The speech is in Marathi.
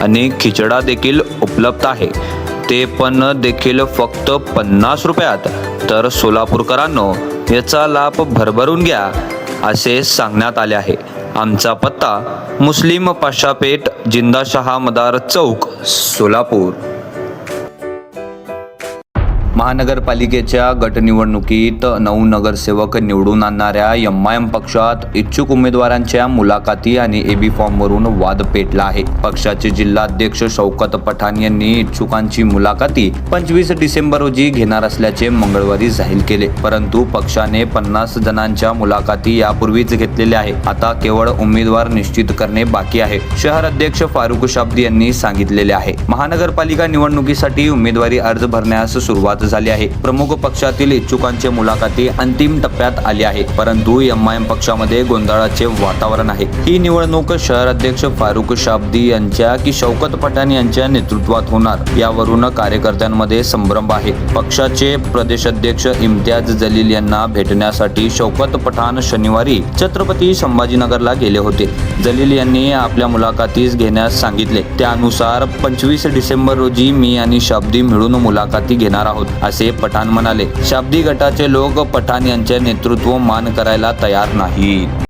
आणि खिचडा देखील उपलब्ध आहे. ते पण देखील फक्त पन्नास रुपयात. तर सोलापूरकरांनो याचा लाभ भरभरून घ्या असे सांगण्यात आले आहे. आमचा पत्ता मुस्लिम पाशापेठ जिंदाशहा मदार चौक सोलापूर. महानगरपालिकेच्या गटनिवडणुकीत नऊ नगरसेवक निवडून आणणाऱ्या एम आय एम पक्षात इच्छुक उमेदवारांच्या मुलाखती आणि एबी फॉर्मवरून वाद पेटला आहे. पक्षाचे जिल्हाध्यक्ष शौकत पठाण यांनी इच्छुकांची मुलाखती पंचवीस डिसेंबर रोजी घेणार असल्याचे मंगळवारी जाहीर केले. परंतु पक्षाने पन्नास जणांच्या मुलाखती यापूर्वीच घेतलेल्या आहे आता केवळ उमेदवार निश्चित करणे बाकी आहे शहर अध्यक्ष फारुख शाब्दी यांनी सांगितलेले आहे. महानगरपालिका निवडणुकीसाठी उमेदवारी अर्ज भरण्यास सुरुवात झाली आहे. प्रमुख पक्षातील इच्छुकांचे मुलाखती अंतिम टप्प्यात आली आहे. परंतु एम आय एम पक्षामध्ये गोंधळाचे वातावरण आहे. ही निवडणूक शहर अध्यक्ष फारुख शाब्दी यांच्या की शौकत पठाण यांच्या नेतृत्वात होणार यावरून कार्यकर्त्यांमध्ये संभ्रम आहे. पक्षाचे प्रदेशाध्यक्ष इम्तियाज जलील यांना भेटण्यासाठी शौकत पठाण शनिवारी छत्रपती संभाजीनगरला गेले होते. जलील यांनी आपल्या मुलाखतीस घेण्यास सांगितले. त्यानुसार पंचवीस डिसेंबर रोजी मी आणि शाब्दी मिळून मुलाखती घेणार आहोत. असे पठाण म्हणाले. शाब्दी गटाचे लोक पठाण यांचे नेतृत्व मान करायला तयार नाहीत.